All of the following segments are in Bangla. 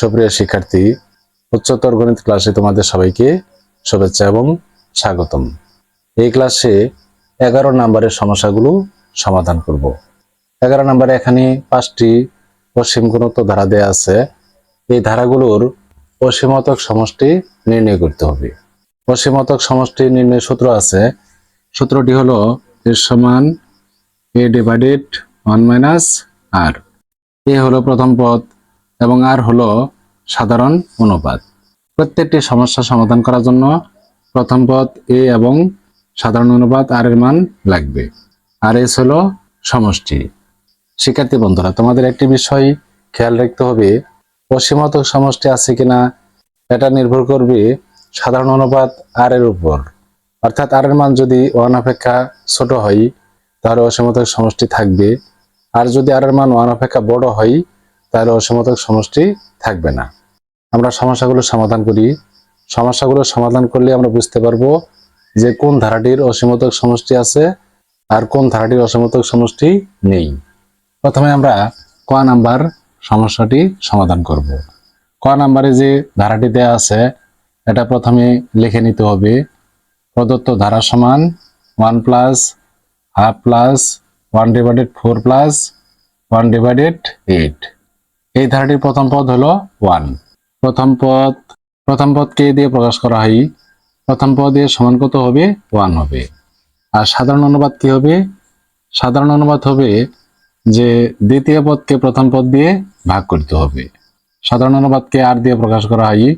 সুপ্রিয় শিক্ষার্থী, উচ্চতর গণিত ক্লাসে তোমাদের সবাইকে শুভেচ্ছা এবং স্বাগতম। এই ক্লাসে এগারো নম্বরের সমস্যাগুলো সমাধান করব। এগারো নম্বরে এখানে পাঁচটি অসীম গুণত্ব ধারা দেয়া আছে। এই ধারাগুলোর অসীমতক সমষ্টি নির্ণয় করতে হবে। অসীমতক সমষ্টি নির্ণয় সূত্র আছে। সূত্রটি হলো এর সমান a divided one minus r. A হলো প্রথম পদ। এবং আর হলো সাধারণ অনুপাত প্রত্যেকটি সমস্যা সমাধান করার জন্য প্রথম পদ এ এবং সাধারণ অনুপাত আর এর মান লাগবে। আর এস হলো সমষ্টি। শিক্ষার্থী বন্ধুরা, তোমাদের একটি বিষয় খেয়াল রাখতে হবে অসীমতক সমষ্টি আছে কিনা, এটা নির্ভর করবে সাধারণ অনুপাত আর এর উপর। অর্থাৎ আর এর মান যদি ওয়ান অপেক্ষা ছোট হয়, তাহলে অসীমতক সমষ্টি থাকবে। আর যদি আর এর মান ওয়ান অপেক্ষা বড় হয় তাহলে অসীমতক সমষ্টি থাকবে না। আমরা সমস্যাগুলো সমাধান করি। সমস্যাগুলো সমাধান করলে আমরা বুঝতে পারব যে কোন ধারাটির অসীমতক সমষ্টি আছে আর কোন ধারাটির অসীমতক সমষ্টি নেই। প্রথমে আমরা ক নাম্বার সমস্যাটি সমাধান করব। ক নাম্বারে যে ধারাটি দেয়া আছে, এটা প্রথমে লিখে নিতে হবে, প্রদত্ত ধারা সমান one plus half plus one divided four plus one divided eight. এই ধারাটির প্রথম পদ হলো ওয়ান প্রথম পদ, প্রথম পদকে দিয়ে প্রকাশ করা হয়। প্রথম পদে সমান কত হবে? ওয়ান হবে। আর সাধারণ অনুবাদ কি হবে? সাধারণ অনুবাদ হবে যে দ্বিতীয় পদকে প্রথম পদ দিয়ে ভাগ করতে হবে। সাধারণ অনুবাদকে আর দিয়ে প্রকাশ করা হয়।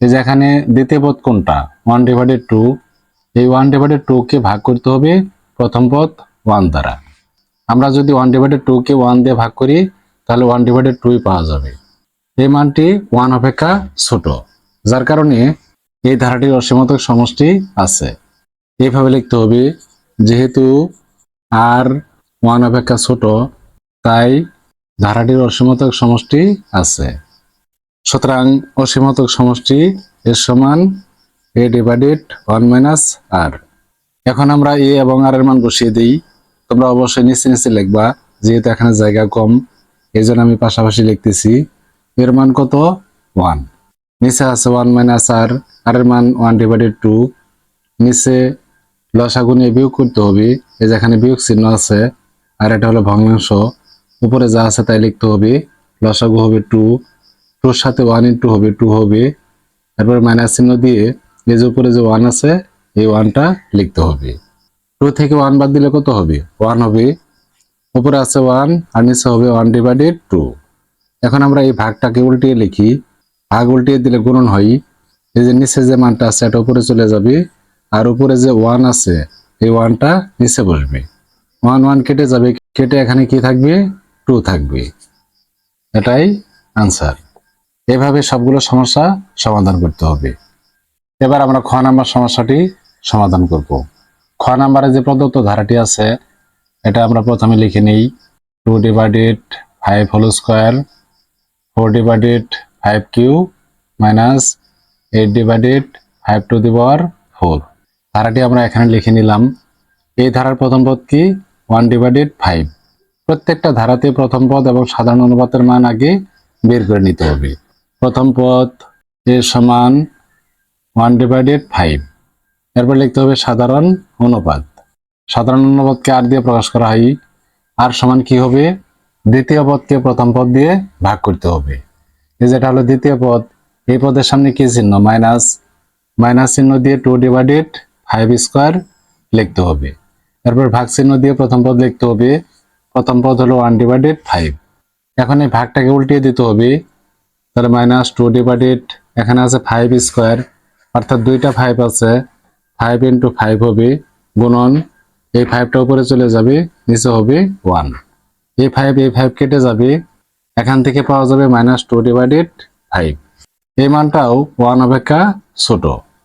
এই যে এখানে দ্বিতীয় পদ কোনটা? ওয়ান ডিভাইডেড টু এই ওয়ান ডিভাইডেড টু কে ভাগ করতে হবে প্রথম পদ ওয়ান দ্বারা। আমরা যদি ওয়ান ডিভাইডেড টু কে ওয়ান দিয়ে ভাগ করি তাহলে ওয়ান ডিভাইডেড টুই পাওয়া যাবে। এই মানটি ওয়ান অপেক্ষা ছোট, যার কারণে এই ধারাটির অসীমতক সমষ্টি আছে। এইভাবে লিখতে হবে, যেহেতু আর ওয়ান অপেক্ষা ছোট, তাই ধারাটির অসীমতক সমষ্টি আছে। সুতরাং অসীমতক সমষ্টি এর সমান a divided one minus r এখন আমরা এ এবং আর এর মান বসিয়ে দিই। তোমরা অবশ্যই নিচে নিচে লিখবা, যেহেতু এখানে জায়গা কম। এই জন্য আমি পাশাপাশি লিখতেছি, এর মান কত? ওয়ান। নিচে আছে ওয়ান মাইনাস আর আর এর মান ওয়ান ডিভাইডেড টু নিচে লসাগু নিয়ে বিয়োগ করতে হবে, এই যে এখানে বিয়োগ চিহ্ন আছে, আর এটা হলো ভগ্নাংশ। উপরে যা আছে তাই লিখতে হবে, লসাগু হবে টু টুর সাথে ওয়ান ইন্টু হবে টু হবে। তারপরে মাইনাস চিহ্ন দিয়ে এই যে উপরে যে ওয়ান আছে, এই ওয়ানটা লিখতে হবে। টু থেকে ওয়ান বাদ দিলে কত হবে? ওয়ান হবে। উপরে আছে ওয়ান আর নিচে হবে ওয়ান ডিভাইডেড টু এখন আমরা এই ভাগটাকে উল্টিয়ে লিখি। ভাগ উল্টিয়ে দিলে গুণন হয়। এই যে নিচে যে মানটা আছে, এটা উপরে চলে যাবে। আর উপরে যে ওয়ান আছে, এই ওয়ানটা নিচে বসবে। ওয়ান ওয়ান কেটে যাবে। কেটে এখানে কি থাকবে? টু থাকবে। এটাই আনসার এভাবে সবগুলো সমস্যা সমাধান করতে হবে। এবার আমরা খ নাম্বার সমস্যাটি সমাধান করব। খ নাম্বারে যে প্রদত্ত ধারাটি আছে এটা আমরা প্রথমে লিখে নিই। Two divided five whole square four divided five q minus eight divided five to the power four ধারাটি আমরা এখানে লিখে নিলাম। এই ধারার প্রথম পদ কি? ওয়ান ডিভাইডেড ফাইভ প্রত্যেকটা ধারাতে প্রথম পদ এবং সাধারণ অনুপাতের মান আগে বের করে নিতে হবে। প্রথম পদ এর সমান ওয়ান ডিভাইডেড ফাইভ এরপর লিখতে হবে সাধারণ অনুপাত। সাধারণ অনুপাতকে আর দিয়ে প্রকাশ করা হয়। আর সমান কি হবে? দ্বিতীয় পদকে প্রথম পদ দিয়ে ভাগ করতে হবে। এই যেটা হলো দ্বিতীয় পদ, এই পদের সামনে কি চিহ্ন? মাইনাস মাইনাস চিহ্ন দিয়ে টু ডিভাইডেড ফাইভ স্কোয়ার লিখতে হবে। এরপর ভাগ চিহ্ন দিয়ে প্রথম পদ লিখতে হবে। প্রথম পদ হলো ওয়ান ডিভাইডেড ফাইভ এখন এই ভাগটাকে উল্টিয়ে দিতে হবে। তাহলে মাইনাস টু ডিভাইডেড এখানে আছে ফাইভ স্কোয়ার অর্থাৎ দুইটা ফাইভ আছে। ফাইভ ইন্টু ফাইভ হবে, গুণন এই ফাইভটা উপরে চলে যাবে, নিচে হবে ওয়ান এই ফাইভ এই ফাইভ কেটে যাবে, এখান থেকে পাওয়া যাবে মাইনাস টু ডিভাইডেড ফাইভ এই মানটাও ওয়ান অপেক্ষা ছোট।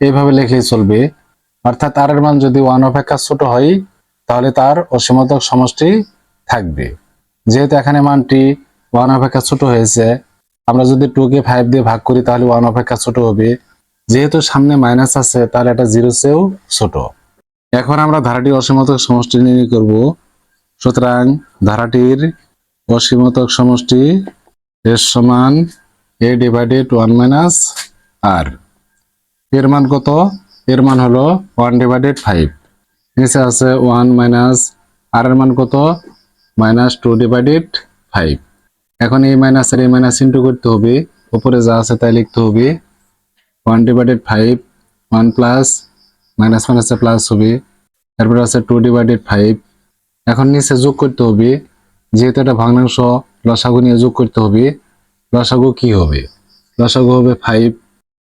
এইভাবে লিখলেই চলবে। অর্থাৎ এর মান যদি ওয়ান অপেক্ষা ছোট হয়, তাহলে তার অসীমতক সমষ্টি থাকবে। যেহেতু এখানে মানটি ওয়ান অপেক্ষা ছোট হয়েছে, আমরা যদি টু কে ফাইভ দিয়ে ভাগ করি, তাহলে ওয়ান অপেক্ষা ছোট হবে। যেহেতু সামনে মাইনাস আছে, তাহলে এটা জিরো চেয়েও ছোট। এখন আমরা ধারাটির অসীমতক সমষ্টি নির্ণয় করব। সুতরাং ধারাটির অসীমতক সমষ্টি এর সমান a divided one minus r. এর মান কত? এর মান হলো ওয়ান ডিভাইডেড ফাইভ। নিচে আছে ওয়ান মাইনাস আর এর মান কত? Minus two divided five. এখন এই মাইনাস আর এই মাইনাস ইন্টু করতে হবে। উপরে যা আছে তাই লিখতে হবে। One divided five, one plus minus মাইনাসে প্লাস হবে। তারপরে আছে টু ডিভাইডেড ফাইভ এখন নিচে যোগ করতে হবে। যেহেতু এটা ভগ্নাংশ, লসাগু নিয়ে যোগ করতে হবে। লসাগু কি হবে? লসাগু হবে ফাইভ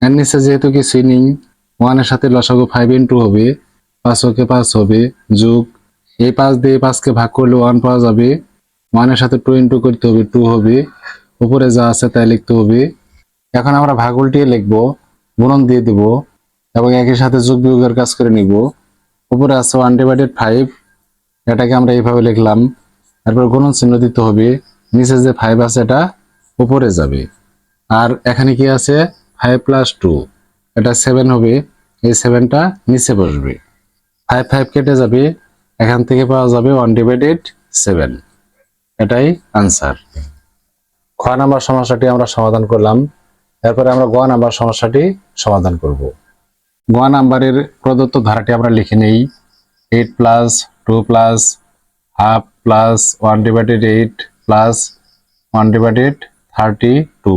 এর নিচে যেহেতু কিছুই নেই ওয়ানের সাথে লসাগু ফাইভ ইন্টু হবে। পাঁচ ওকে পাঁচ হবে, যোগ। এই পাঁচ দিয়ে পাঁচকে ভাগ করলে ওয়ান পাওয়া যাবে। ওয়ানের সাথে টু ইন্টু করতে হবে টু হবে। উপরে যা আছে তাই লিখতে হবে। এখন আমরা ভাগ উল্টিয়ে লিখব, গুণন দিয়ে দিব। এবং একই সাথে যোগ বিয়োগের কাজ করে নিব। উপরে আছে ওয়ান ডিভাইডেড ফাইভ এটাকে আমরা এইভাবে লিখলাম। তারপর গুণন চিহ্ন দিতে হবে। নিচে যে ফাইভ আছে এটা উপরে যাবে। আর এখানে কি আছে? ফাইভ প্লাস টু এটা সেভেন হবে। এই সেভেনটা নিচে বসবে। ফাইভ ফাইভ কেটে যাবে। এখান থেকে পাওয়া যাবে ওয়ান ডিভাইডেড সেভেন এটাই আনসার খ নাম্বার সমস্যাটি আমরা সমাধান করলাম। এরপরে আমরা গ নাম্বার সমস্যাটি সমাধান করব। গ নাম্বারের প্রদত্ত ধারাটি আমরা লিখে নেই। Eight plus two plus half plus one divided eight plus one divided thirty two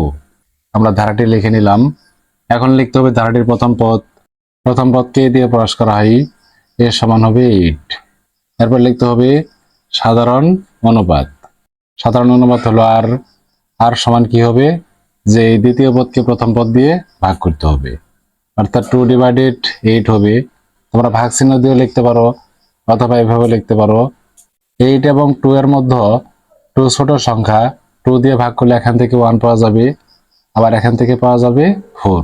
আমরা ধারাটি লিখে নিলাম। এখন লিখতে হবে ধারাটির প্রথম পদ। প্রথম পদকে দিয়ে প্রকাশ করা হয় এর সমান হবে এইট এরপর লিখতে হবে সাধারণ অনুপাত। সাধারণ অনুপাত হলো আর আর সমান কি হবে? যে দ্বিতীয় পদকে প্রথম পদ দিয়ে ভাগ করতে হবে। অর্থাৎ টু ডিভাইডেড এইট হবে। তোমরা ভাগ চিহ্ন দিয়ে লিখতে পারো, অথবা এভাবে লিখতে পারো। এইট এবং টু এর মধ্যে টু ছোট সংখ্যা টু দিয়ে ভাগ করলে এখান থেকে ওয়ান পাওয়া যাবে, আবার এখান থেকে পাওয়া যাবে ফোর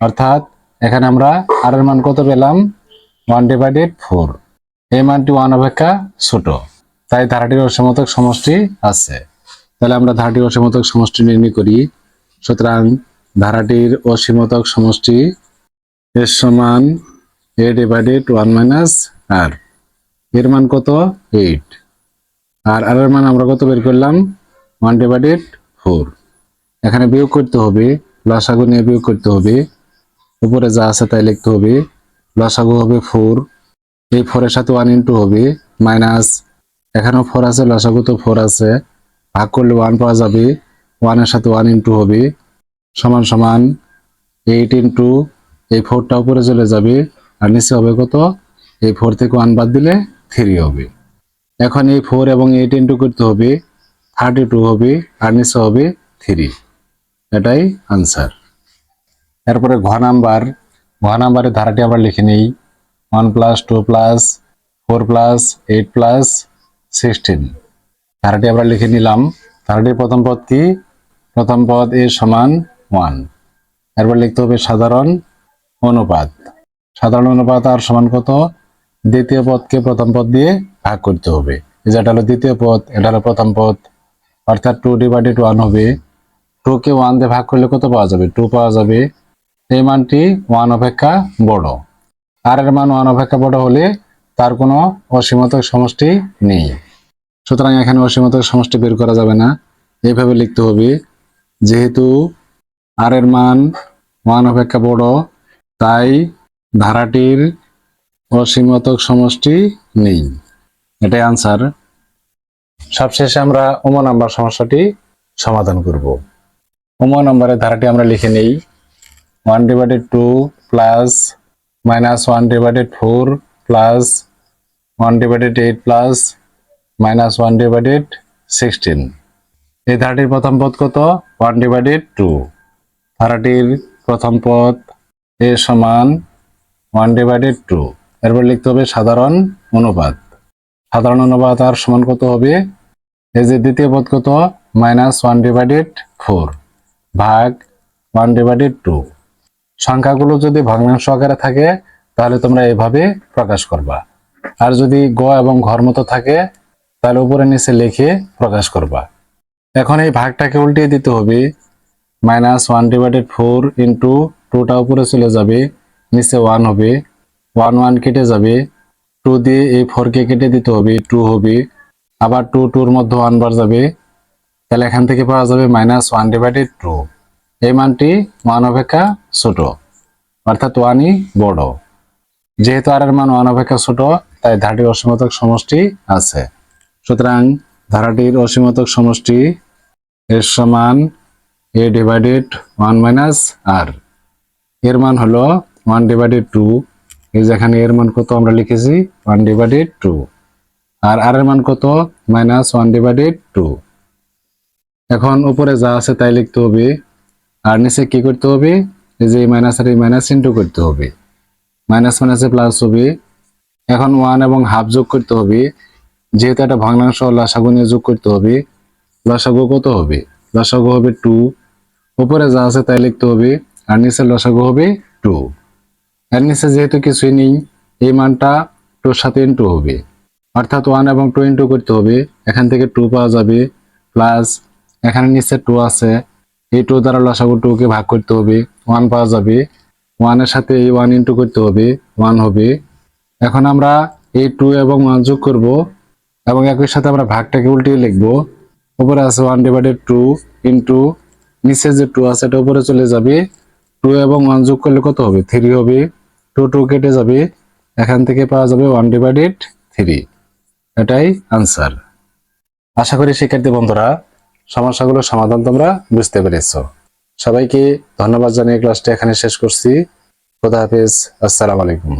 অর্থাৎ এখানে আমরা আর এর মান কত পেলাম? ওয়ান ডিভাইডেড ফোর এই মানটি ওয়ান অপেক্ষা ছোট। তাই ধারাটির অসীমতক সমষ্টি আছে। তাহলে আমরা ধারাটির অসীমতক সমষ্টি নির্ণয় করি। সুতরাং ধারাটির অসীমতক সমষ্টি এর সমান a divided one minus r এর মান কত? এইট আর আর এর মান আমরা কত বের করলাম? ওয়ান ডিভাইডেড ফোর এখানে বিয়োগ করতে হবে, লসাগু নিয়ে বিয়োগ করতে হবে। উপরে যা আছে তাই লিখতে হবে, লসাগু হবে ফোর এই ফোরের সাথে ওয়ান ইন্টু হবে মাইনাস এখানেও ফোর আছে, লসাগু তো ফোর আছে। ভাগ করলে ওয়ান পাওয়া যাবে ওয়ানের সাথে ওয়ান ইন্টু হবে। সমান সমান এইট ইন্টু এই ফোরটা উপরে চলে যাবে আর নিচে হবে কত? এই ফোর থেকে ওয়ান বাদ দিলে থ্রি হবে। এখন এই ফোর এবং এইট ইন্টু করতে হবে থার্টি টু হবে আর নিচে হবে থ্রি এটাই আনসার এরপরে ঘ নাম্বার। ঘ নাম্বারের ধারাটি আমরা লিখে নিই। One plus two plus four plus eight plus sixteen ধারাটি আমরা লিখে নিলাম। ধারাটির প্রথম পদ কি? প্রথম পদ এ সমান ওয়ান এরপর লিখতে হবে সাধারণ অনুপাত। সাধারণ অনুপাত আর সমান কত? দ্বিতীয় পদকে প্রথম পদ দিয়ে ভাগ করতে হবে। যেটা হলো দ্বিতীয় পদ, এটা হলো প্রথম পদ। অর্থাৎ টু ডিভাইডেড ওয়ান হবে। টু কে ওয়ান দিয়ে ভাগ করলে কত পাওয়া যাবে? টু পাওয়া যাবে। এই মানটি ওয়ান অপেক্ষা বড়। আর এর মান ওয়ান অপেক্ষা বড় হলে তার কোনো অসীমতক সমষ্টি নেই। সুতরাং এখানে অসীমতক সমষ্টি বের করা যাবে না। এইভাবে লিখতে হবে, যেহেতু আর এর মান ওয়ান অপেক্ষা বড় তাই ধারাটির অসীমতক সমষ্টি নেই। এটাই আনসার সবশেষে আমরা ওম নাম্বার সমস্যাটি সমাধান করব। ওম নাম্বারের ধারাটি আমরা লিখে নেই। One divided two plus minus one divided four plus one divided eight plus minus one divided sixteen এই ধারাটির প্রথম পদ কত? ওয়ান ডিভাইডেড টু ধারাটির প্রথম পদ এ সমান ওয়ান ডিভাইডেড টু এরপর লিখতে হবে সাধারণ অনুপাত। সাধারণ অনুপাত আর সমান কত হবে? এই যে দ্বিতীয় পদ কত? মাইনাস ওয়ান ডিভাইডেড ফোর ভাগ ওয়ান ডিভাইডেড টু সংখ্যাগুলো যদি ভগ্নাংশ আকারে থাকে, তাহলে তোমরা এভাবে প্রকাশ করবা। আর যদি গ এবং ঘর মতো থাকে, তাহলে উপরে নিচে লিখে প্রকাশ করবা। এখন এই ভাগটাকে উল্টিয়ে দিতে হবে। Minus one divided four into টুটা উপরে চলে যাবে, নিচে ওয়ান হবে। ওয়ান ওয়ান কেটে যাবে। টু দিয়ে এই ফোরকে কেটে দিতে হবে টু হবে। আবার টু টুর মধ্যে ওয়ান বার যাবে। তাহলে এখান থেকে পাওয়া যাবে মাইনাস ওয়ান ডিভাইডেড টু এই মানটি ওয়ান অপেক্ষা ছোট, অর্থাৎ ওয়ানই বড়। যেহেতু আর এর মান ওয়ান অপেক্ষা ছোট, তাই ধারাটির অসীমতক সমষ্টি আছে। সুতরাং ধারাটির অসীমতক সমষ্টি এর সমান a divided one minus r এর মান হলো ওয়ান ডিভাইডেড টু এই যেখানে এর মান কত আমরা লিখেছি? ওয়ান ডিভাইডেড টু আর আর এর মান কত? মাইনাস ওয়ান ডিভাইডেড টু এখন উপরে যা আছে তাই লিখতে হবে। আর নিচে কি করতে হবে? এই যে মাইনাস আর এই মাইনাস ইন্টু করতে হবে। মাইনাস মাইনাসে প্লাস হবে। এখন ওয়ান এবং হাফ যোগ করতে হবে। যেহেতু একটা ভগ্নাংশ লসাগু নিয়ে যোগ করতে হবে। লসাগু কত হবে? লসাগু হবে টু উপরে যা আছে তাই লিখতে হবে। আর নিচে লসাগু হবে টু এর নিচে যেহেতু কিছুই নেই, এই মানটা টুর সাথে ইন্টু হবে। অর্থাৎ ওয়ান এবং টু ইন্টু করতে হবে, এখান থেকে টু পাওয়া যাবে প্লাস এখানে নিচে টু আছে, এই টু দ্বারা লসাগু টুকে ভাগ করতে হবে ওয়ান পাওয়া যাবে। ওয়ানের সাথে এই ওয়ান ইন্টু করতে হবে ওয়ান হবে। এখন আমরা এই টু এবং ওয়ান যোগ করব এবং একই সাথে আমরা ভাগটাকে উল্টিয়ে লিখব। উপরে আছে ওয়ান ডিভাইডেড টু ইন্টু নিচে যে টু আছে, এটা উপরে চলে যাবে। টু এবং ওয়ান যোগ করলে কত হবে? থ্রি হবে। টু টু কেটে যাবে। এখান থেকে পাওয়া যাবে ওয়ান ডিভাইডেড থ্রি এটাই আনসার আশা করি শিক্ষার্থী বন্ধুরা, সমস্যাগুলোর সমাধান তোমরা বুঝতে পেরেছ। সবাইকে ধন্যবাদ জানিয়ে ক্লাসটি এখানে শেষ করছি। খোদা হাফেজ। আসসালামু আলাইকুম।